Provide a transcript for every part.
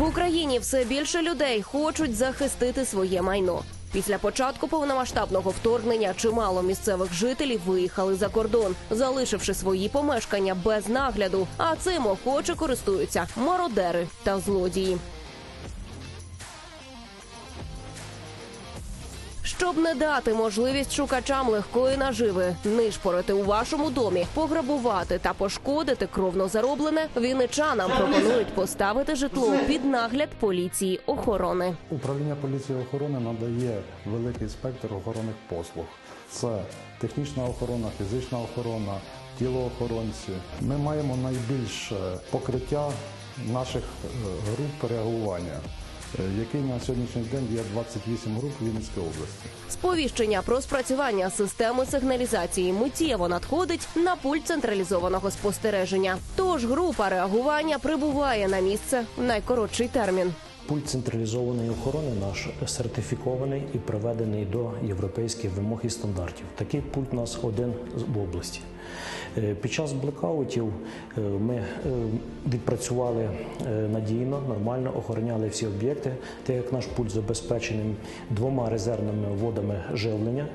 В Україні все більше людей хочуть захистити своє майно. Після початку повномасштабного вторгнення чимало місцевих жителів виїхали за кордон, залишивши свої помешкання без нагляду. А цим охоче користуються мародери та злодії. Щоб не дати можливість шукачам легкої наживи нишпорити у вашому домі, пограбувати та пошкодити кровно зароблене, вінничанам пропонують поставити житло під нагляд поліції охорони. Управління поліції охорони надає великий спектр охоронних послуг. Це технічна охорона, фізична охорона, тілоохоронці. Ми маємо найбільше покриття наших е, груп реагування, який на сьогоднішній день є 28 груп Вінницької області. Сповіщення про спрацювання системи сигналізації миттєво надходить на пульт централізованого спостереження. Тож група реагування прибуває на місце в найкоротший термін. Пульт централізованої охорони наш сертифікований і приведений до європейських вимог і стандартів. Такий пульт у нас один в області. Е, Під час блекаутів е, ми е, відпрацювали надійно, нормально охороняли всі об'єкти, так як наш пульт забезпечений двома резервними водами живлення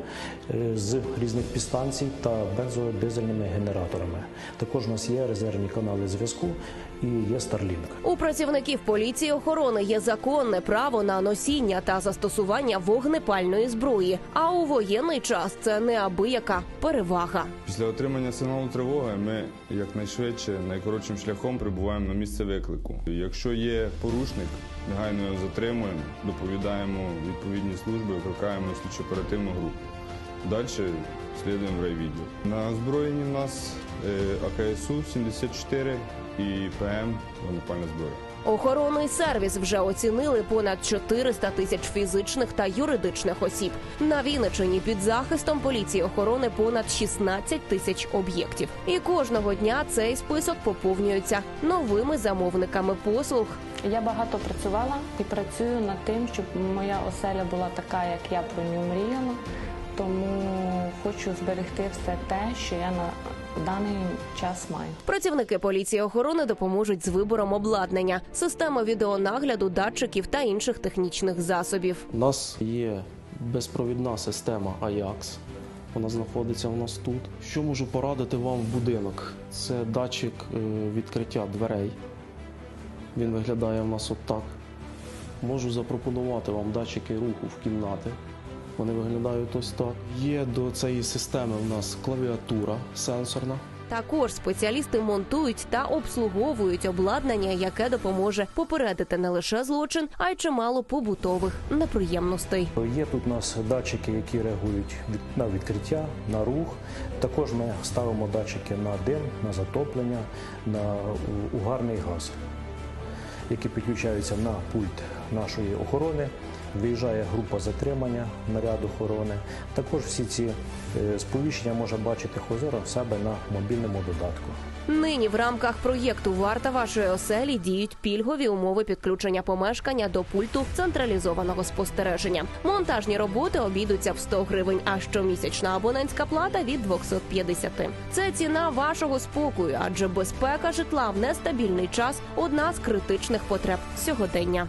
з різних підстанцій та бензодизельними генераторами. Також у нас є резервні канали зв'язку і є Starlink. У працівників поліції охорони є законне право на носіння та застосування вогнепальної зброї. А у воєнний час це неабияка перевага. Після отримання сигналу тривоги ми якнайшвидше, найкоротшим шляхом прибуваємо на місце виклику. Якщо є порушник, негайно його затримуємо, доповідаємо відповідні служби, викликаємо слідчо оперативну групу. Далі слідуємо райвідділ. На озброєнні в нас е, АКСУ 74 і ПМ вогнепальна зброя. Охоронний сервіс вже оцінили понад 400 тисяч фізичних та юридичних осіб. На Вінничині під захистом поліції охорони понад 16 тисяч об'єктів. І кожного дня цей список поповнюється новими замовниками послуг. Я багато працювала і працюю над тим, щоб моя оселя була така, як я про нього мріяла. Тому хочу зберегти все те, що я на даний час маю. Працівники поліції охорони допоможуть з вибором обладнання, система відеонагляду, датчиків та інших технічних засобів. У нас є безпровідна система AJAX. Вона знаходиться у нас тут. Що можу порадити вам в будинок? Це датчик е, відкриття дверей. Він виглядає у нас отак. Можу запропонувати вам датчики руху в кімнати. Вони виглядають ось так. Є до цієї системи у нас клавіатура сенсорна. Також спеціалісти монтують та обслуговують обладнання, яке допоможе попередити не лише злочин, а й чимало побутових неприємностей. Є тут у нас датчики, які реагують від- на відкриття, на рух. Також ми ставимо датчики на дим, на затоплення, на угарний газ, які підключаються на пульт нашої охорони. Виїжджає група затримання, наряд охорони. Також всі ці е, сповіщення може бачити хозера в себе на мобільному додатку. Нині в рамках проєкту Варта вашої оселі діють пільгові умови підключення помешкання до пульту централізованого спостереження. Монтажні роботи обійдуться в 100 гривень, а щомісячна абонентська плата від 250. Це ціна вашого спокою, адже безпека житла в нестабільний час одна з критичних потреб сьогодення.